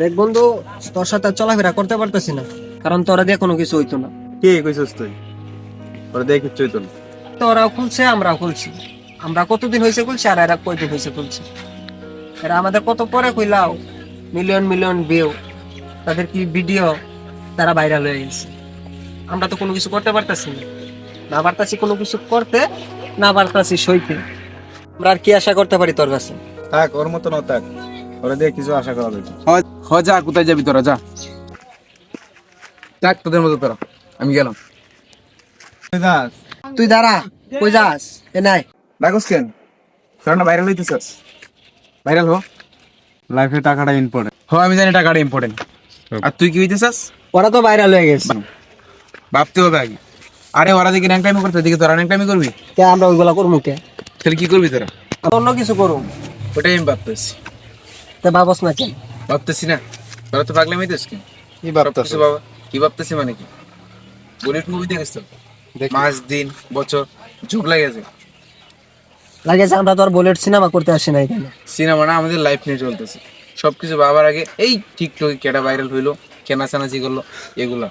দেখ বন্ধু তোর সাথে চলাফেরা করতে পারতেছি না কারণ তোরা দিয়ে কোনো কিছু হইতো না। কে কইছস তুই? ওরা দেখে কিচ্ছু হইতো না। তোরাও খুলছে আমরাও খুলছি। আমরা কতদিন হয়েছে খুলছি আর এরা কয়দিন হয়েছে খুলছি? এরা আমাদের কত পরে কইলাও মিলিয়ন মিলিয়ন ভিউ তাদের কি ভিডিও তারা ভাইরাল হয়ে গেছে। আমরা তো কোনো কিছু করতে পারতাছি না। না পারতাছি কোনো কিছু করতে না পারতাছি সইতে। আমরা আর কি আশা করতে পারি তোর কাছে? থাক ওর মতো না থাক। ওরা দেখে কিছু আশা করা যায় হ যা কোথায় যাবি তোরা যা। যাক তোদের মতো তোরা। আমি গেলাম। তুই দাঁড়া। কই যাস? এ নাই। ডাকস কেন? তোরা না ভাইরাল হইতেছস? ভাইরাল হো লাইফে টাকাটা ইম্পর্টেন্ট হ আমি জানি টাকাটা ইম্পর্টেন্ট আর তুই কি হইতেছাস? ওরা তো ভাইরাল হয়ে গেছে। ভাবতে হবে আগে। আরে ওরা দিকে র্যাঙ্ক টাইমি করতে দিকে তোরা র্যাঙ্ক টাইমি করবি? কে আমরা ওইগুলা করব কে? তাহলে কি করবি তোরা? অন্য কিছু করুম ওটাই আমি ভাবতেছি। তে ভাবস না কেন? ভাবতেছি না। তোরা তো পাগলামি দিস কি কি কিছু বাবা কি ভাবতেছি মানে কি? বুলেট মুভি দেখিস তো মাস দিন বছর যুগ লাগেছে আমরা তো আর বুলেট সিনেমা করতে আসি না এখানে সিনেমা না আমাদের লাইফ নিয়ে চলতেছে। সবকিছু বাবার আগে এই টিকটকে কেটা ভাইরাল হইল কেনা চানাচি করল এগুলা।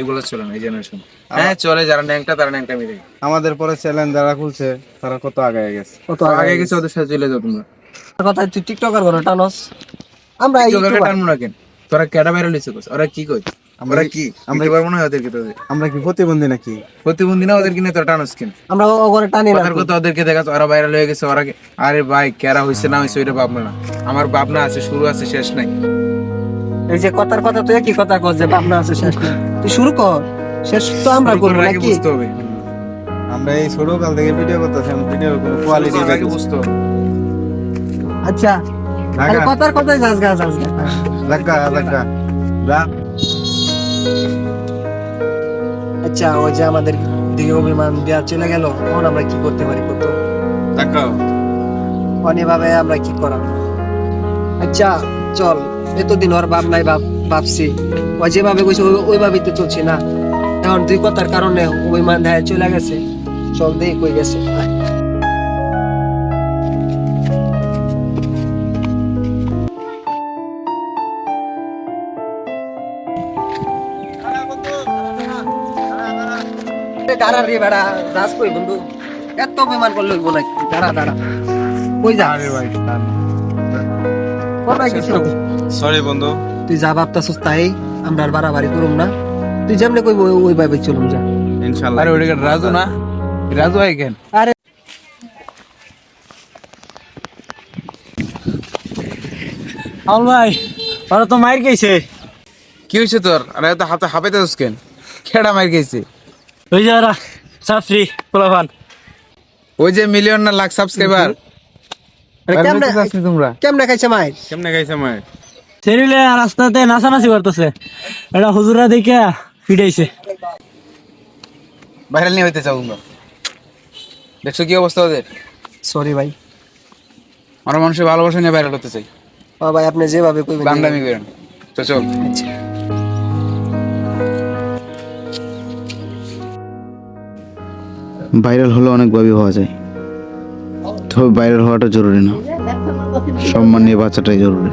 এগুলো চলে না এই জেনারেশন হ্যাঁ চলে যারা ন্যাংটা তারা ন্যাংটা মিলে আমাদের পরে চ্যালেঞ্জ যারা খুলছে তারা কত আগে গেছে? কত আগে গেছে ওদের সাথে চলে যাও তোমরা। কথা তুই টিকটকার করে টানস আমরা। টানবো না কেন? তোরা কেটা ভাইরাল হয়েছে ওরা কি কই আমরা কি? আমরা পারব না ওদেরকে তোদের? আমরা কি প্রতিবন্ধী নাকি? প্রতিবন্ধী না ওদের কিনে তোরা টানস কেন? আমরা টানি না। কথা ওদেরকে দেখা ওরা ভাইরাল হয়ে গেছে ওরা আরে ভাই কেরা হয়েছে না হয়েছে ওইটা ভাবনা না। আমার ভাবনা আছে শুরু আছে শেষ নাই। এই যে কথার কথা তুই কি কথা কর যে ভাবনা আছে শেষ না তুই শুরু কর। শেষ তো আমরা করব নাকি? বুঝতে হবে। আমরা এই ছোট কাল থেকে ভিডিও করতেছি কোনো কোয়ালিটি বুঝতে হবে। আচ্ছা কথার কথাই যাস গা যাস। গা লাগা লাগা আচ্ছা ওই যে আমাদের দিকে অভিমান দেওয়া চলে গেল আমরা কি করতে পারি কত লাগা অনেভাবে আমরা কি আচ্ছা চল এতদিন ওর ভাব নাই ভাব ভাবছি। ও যেভাবে কইছে ওইভাবেই তো চলছি না। এখন দুই কথার কারণে ওই মান দেয় চলে গেছে। চল দেই কই গেছে। আয়। দাঁড়া রে বেড়া রাস কই বন্ধু? এত অভিমান করলে হইব নাকি? দাঁড়া দাঁড়া। কই যা আরে ভাই কর না সরি বন্ধু। তুই যা ভাবতাছিস তাই আমরা আর বাড়াবাড়ি করুম না। তুই যেমনি কইব ওই- ভাবে চলুম যা। ইনশাআল্লাহ আরে ওইটা রাজু না? Raju I can? আরে। আল ভাই ওরা তো মাইর গেছে কি হয়েছে তোর? আরে তো হাতে হাঁপাইতে কেন? খেড়া মার গেছে ওই যে ওরা সাফরি পোলাপান। ওই যে মিলিয়ন না লাখ সাবস্ক্রাইবার আরে কেমনে তোমরা? কেমনে খাইছে মাইর কেমনে গাইছে মায়ের? সেরিলে রাস্তাতে নাচানাচি করতেছে। এটা হুজুরা দেখে ফিটাইছে ভাইরাল নিয়ে হইতে চাও তোমরা দেখছ কি অবস্থা ওদের? সরি ভাই। আমরা মানুষের ভালোবাসা নিয়ে ভাইরাল হতে চাই। ও ভাই আপনি যেভাবে কইবেন বাংলামি করেন। তো চল। আচ্ছা। ভাইরাল হলে অনেকভাবে হওয়া যায়। তবে ভাইরাল হওয়াটা জরুরি না। সম্মান নিয়ে বাচ্চাটাই জরুরি।